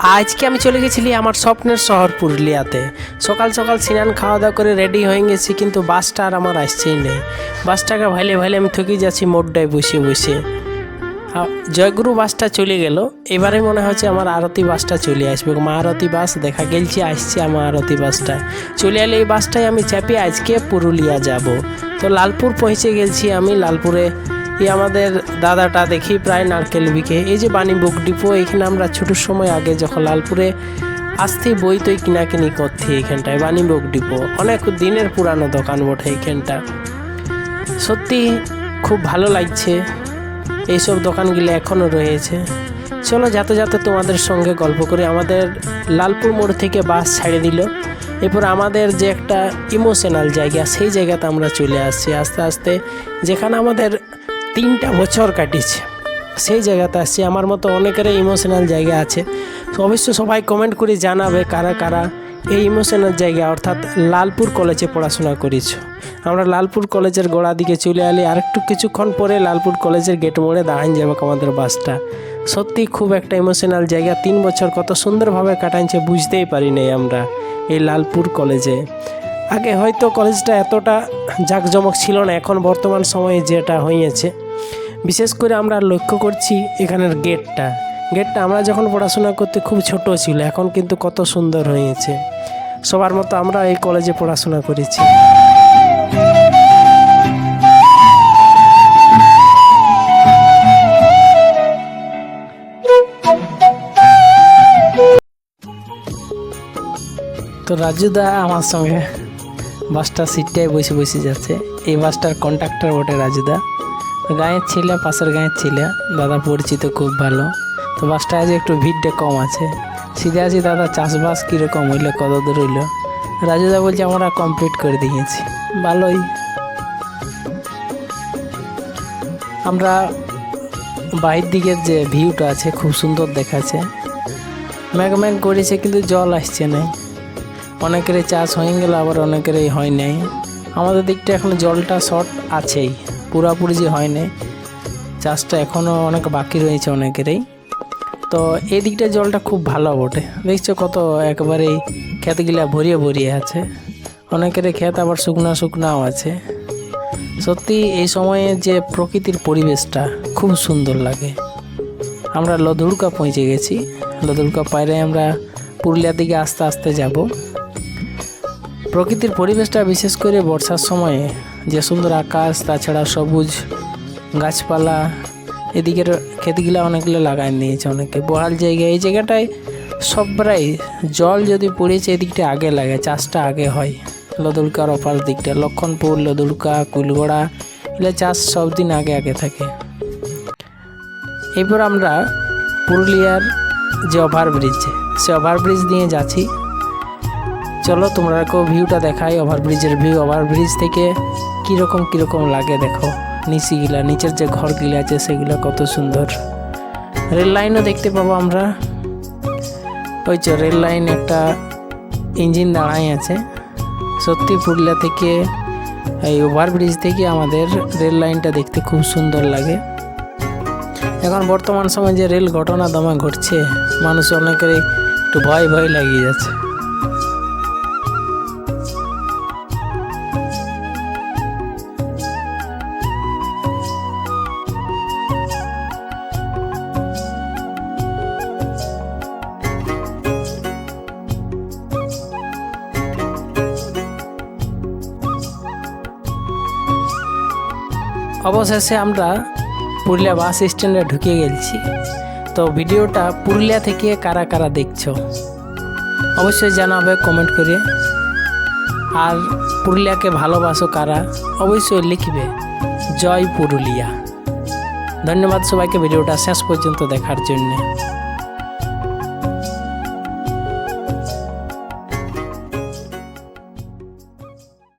আজকে আমি চলে গেছিলি আমার স্বপ্নের শহর পুরুলিয়াতে। সকাল সকাল স্নান খাওয়া দাওয়া করে রেডি হয়ে গেছি, কিন্তু বাসটা আর আমার আসছেই নেই বাসটাকে ভাইলে ভাইলে আমি থকে যাচ্ছি, মোড়টায় বসে বসে জয়গুরু বাসটা চলে গেল। এবারে মনে হচ্ছে আমার আরতি বাসটা চলে আসবে। মা আরতি বাস, দেখা গেলছি, আসছে আমার আরতি বাসটা। চলে এলে এই বাসটায় আমি চাপি আজকে পুরুলিয়া যাব। তো লালপুর পৌঁছে গেছি আমি, লালপুরে এই আমাদের দাদাটা দেখি প্রায় নারকেল বিকে। এই যে বাণী বুক ডিপো, এখানে আমরা ছোটোর সময় আগে যখন লালপুরে আসতে বই তৈ কিনাকিনি করছি এখানটায়, বাণী বুক ডিপো। অনেক দিনের পুরানো দোকান বটে এখানটা। সত্যি খুব ভালো লাগছে। এইসব দোকানগুলো এখনও রয়েছে। চলো যাতে যাতে তোমাদের সঙ্গে গল্প করে। আমাদের লালপুর মোড় থেকে বাস ছাড়ে দিল। এরপর আমাদের যে একটা ইমোশনাল জায়গা, সেই জায়গাতে আমরা চলে আসছি। আস্তে আস্তে যেখানে আমাদের তিনটা বছর কাটিয়েছে। সেই জায়গাতে আসছি, আমার মতো অনেকেরই ইমোশনাল জায়গা আছে। তো অবশ্যই সবাই কমেন্ট করে জানাবে কারা কারা এই ইমোশনাল জায়গা, অর্থাৎ লালপুর কলেজে পড়াশোনা করেছ। আমরা লালপুর কলেজের গোড়া দিকে চলে এলি আর একটু কিছুক্ষণ পরে লালপুর কলেজের গেট মোড়ে দাঁড়ান যাবে আমাদের বাসটা। সত্যি খুব একটা ইমোশনাল জায়গা, তিন বছর কত সুন্দরভাবে কাটাইছে, বুঝতেই পারি নাই আমরা এই লালপুর কলেজে আগে হয়তো কলেজটা এতটা জাঁকজমক ছিল না, এখন বর্তমান সময়ে যেটা হয়েছে বিশেষ করে আমরা লক্ষ্য করছি এখানের গেটটা। গেটটা আমরা যখন পড়াশোনা করতে খুব ছোট ছিল, এখন কিন্তু কত সুন্দর হয়েছে। সবার মতো আমরা এই কলেজে পড়াশোনা করেছি। তো রাজুদা আমার সঙ্গে বাসটা সিটটায় বসে বসে যাচ্ছে। এই বাসটার কন্ট্রাক্টর বটে রাজুদা গাঁয়ের ছেলে, পাশের গাঁয়ের ছেলে। দাদা পরিচিত খুব ভালো। তো বাসটা আজ একটু ভিড়টা কম আছে। সিধে আছি, দাদা চাষবাস কীরকম হইল, কত দূর হইল? রাজুদা বলছে, আমরা কমপ্লিট করে দিয়েছি। ভালোই। আমরা বাইরের দিকের যে ভিউটা আছে, খুব সুন্দর দেখাচ্ছে। ম্যাগ ম্যাগ করেছে, কিন্তু জল আসছে না। অনেকেরই চাষ হয়ে গেল, আবার অনেকেরই হয় নাই। আমাদের দিকটা এখন জলটা শর্ট আছেই। পুরাপুরি যে হয় নাই চাষটা এখনও অনেক বাকি রয়েছে অনেকেরই। তো এই দিকটা জলটা খুব ভালো বটে। দেখছ কত একেবারেই ক্ষেতগুলা ভরিয়ে ভরিয়ে আছে। অনেকের ক্ষেত আবার শুকনা শুকনাও আছে। সত্যি এই সময়ে যে প্রকৃতির পরিবেশটা খুব সুন্দর লাগে। আমরা লদুড়কা পৌঁছে গেছি। লদুড়কা পায়রে আমরা পুরুলিয়ার দিকে আস্তে আস্তে যাব। প্রকৃতির পরিবেশটা বিশেষ করে বর্ষার সময়ে যে সুন্দর আকাশ, তাছাড়া সবুজ গাছপালা, এদিকের ক্ষেতগুলো অনেকগুলো লাগাই নিয়েছে অনেকে। বহাল জায়গা, এই জায়গাটায় সবরাই জল যদি পড়েছে, এদিকটা আগে লাগে, চাষটা আগে হয়। লদুলকার অপার দিকটা, লক্ষণপুর, লদুলকা, কুলগড়া, এগুলো চাষ সব দিন আগে আগে থাকে। এরপর আমরা পুরুলিয়ার যে ওভারব্রিজ, সে ওভারব্রিজ দিয়ে যাচ্ছি। চলো তোমরা ভিউটা দেখাই ওভারব্রিজের ভিউ ওভারব্রিজ থেকে কীরকম কীরকম লাগে দেখো। নিচিগুলা, নিচের যে ঘরগুলো আছে, সেগুলো কত সুন্দর। রেল লাইনও দেখতে পাবো আমরা। ওই যে রেল লাইন একটা ইঞ্জিন দাঁড়াই আছে। সত্যি পুরুলিয়া থেকে, এই ওভারব্রিজ থেকে আমাদের রেল লাইনটা দেখতে খুব সুন্দর লাগে। এখন বর্তমান সময় যে রেল ঘটনা দমা ঘটছে, মানুষ অনেকেরই একটু ভয় ভয় লাগিয়ে যাচ্ছে। অবশেষে আমরা পুরুলিয়া বাস স্ট্যান্ডে ঢুকে গেছি। তো ভিডিওটা পুরুলিয়া থেকে কারা কারা দেখছ? অবশ্যই জানাবে কমেন্ট করে। আর পুরুলিয়াকে ভালোবাসো কারা, অবশ্যই লিখবে, জয় পুরুলিয়া। ধন্যবাদ সবাইকে ভিডিওটা শেষ পর্যন্ত দেখার জন্য।